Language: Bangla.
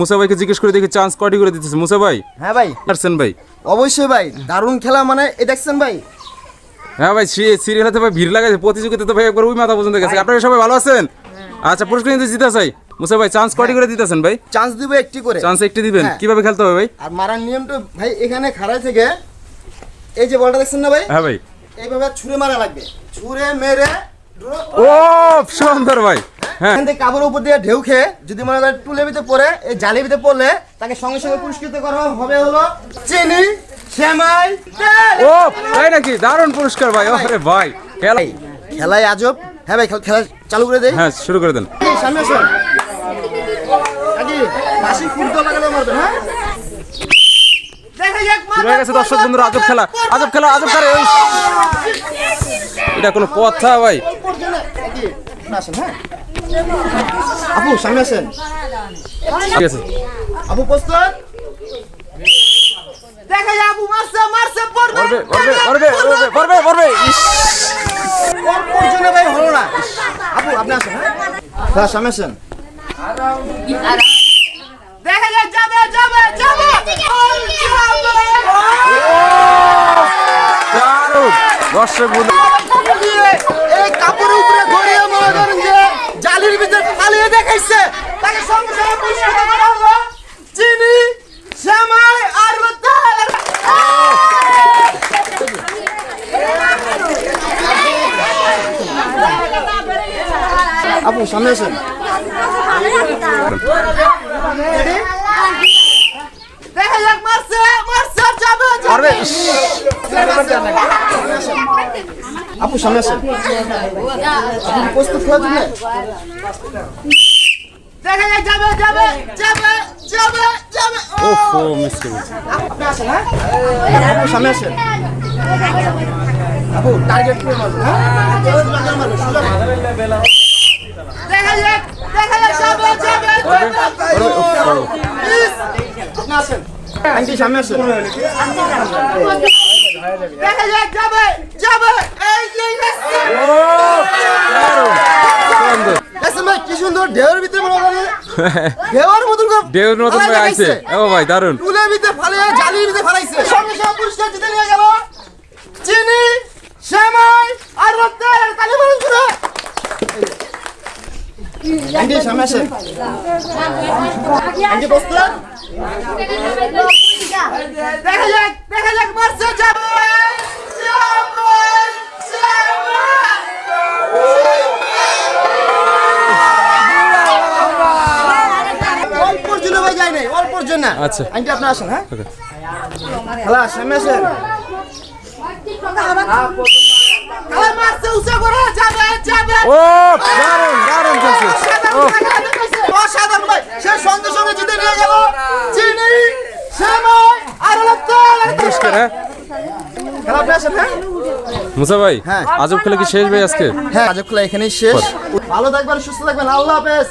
মুসা ভাইকে জিজ্ঞেস করে দেখি চান্স করে দিতেছে। মুসা ভাই হ্যাঁ ভাই। পারছেন ভাই? অবশ্যই ভাই। দারুণ খেলা মানে এ দেখছেন ভাই? হ্যাঁ ভাই সিরিয়াল হাতে ভাই ভিড় লাগাইছে। প্রতিযোগিতা তো ভাই একবার ওই মাথা পর্যন্ত গেছে। আপনারা সবাই ভালো আছেন? আচ্ছা পুরস্কার জিতে চাই মুসা ভাই চান্স করে দিতেছেন ভাই? চান্স দিব একটি করে। চান্স একটি দিবেন? হ্যাঁ। কীভাবে খেলতে হবে ভাই? আর মারার নিয়মটা ভাই এখানে খাড়াই থেকে এই যে বলটা দেখছেন না ভাই? হ্যাঁ ভাই। এইভাবে ছুঁড়ে মারা লাগবে। ছুঁড়ে মেরে ও সুন্দর ভাই। হ্যাঁ। এখান থেকে কাপড়ের উপর দিয়ে ঢেউ খেয়ে যদি মনে করেন টুলের ভিতরে পড়ে এই জালের ভিতরে পড়লে তাকে সঙ্গে সঙ্গে পুরস্কৃত করা হবে হলো চিনি তেল। ও তাই নাকি? দারুণ পুরস্কার ভাই আরে ভাই। খেলা ভাই, খেলায় আজব। হ্যাঁ ভাই খেলা চালু করে দেই। হ্যাঁ শুরু করে দেন। সামনে আসুন। কাকি বাসি ফুলটা লাগানো মারবেন হ্যাঁ? হয়ে গেছে দর্শক বন্ধুরা আজব খেলা আজব খেলা আজব খেলা এটা কোনো কথা ভাই? না হ্যাঁ? আপু সামনে আসেন ঠিক আছে আপু প্রস্তুত দেখা যায় আপু মারছে মারছে পড়বে পারবে পারবে পারবে পারবে ইস ওর জন্য ভাই হলো না আপু আপনি আসেন হ্যাঁ হ্যাঁ সামনে আসেন দেখা যাক যাবে যাবে যাবে দর্শক বন্ধু এই কাপড়ের উপরে গড়িয়ে মনে করেন যে জালির ভিতরে ফালিয়ে দেখাইছে তাকে সঙ্গে সঙ্গে পুরস্কৃত করা হলো চিনি শ্যামাই আর তেল আপু সামনে আসেন আপু সামনে আসেন আপনি প্রস্তুত হয়ে যাবেন? দেখা যাক যাবে যাবে যাবে যাবে যাবে ও, মিস করে আপনি আসেন হ্যাঁ? আপু সামনে আসেন। আপু টার্গেট করে মারবেন হ্যাঁ সোজা মারবেন, সোজা মারবেন। দেখা যাক দেখা যাক যাবে যাবে পারবে পারবে উফ, ও। প্লিজ আপনি আসেন আন্টি সামনে আসেন। দেখা যাক যাবে যাবে। এই যে দারুণ সুন্দর দেখছেন ভাই কি সুন্দর ঢেউর ভিতরে ঢেউর মতন দেউর মতন আইছে। ও ভাই দারুণ তুলে ভিতরে ফালে জালির ভিতরে ফালাইছে। সঙ্গে সঙ্গে পুরস্কার জিতে নিয়ে গেল চিনি সেমাই আর রত্তের কালি মানুষ করে আন্টি সামনে আসেন আন্টি প্রস্তুত দেখা যাক দেখা যাক মারছে। অল্পর জন্য আচ্ছা। আন্টি আপনি আসেন হ্যাঁ? হ্যালো সামনে আসেন। ও দারুণ দারুণ খেলছে ও অসাধারণ ভাই। সে সঙ্গে সঙ্গে জিতে নিয়ে গেল চিনি সেমাই আর হলো তেল। আর পুরস্কার খেলা আপনি হ্যাঁ? মুসা ভাই হ্যাঁ। আজব খেলা কি শেষ ভাই আজকে? হ্যাঁ আজব খেলা এখানেই শেষ। ভালো থাকবেন সুস্থ থাকবেন। আল্লাহ হাফেজ।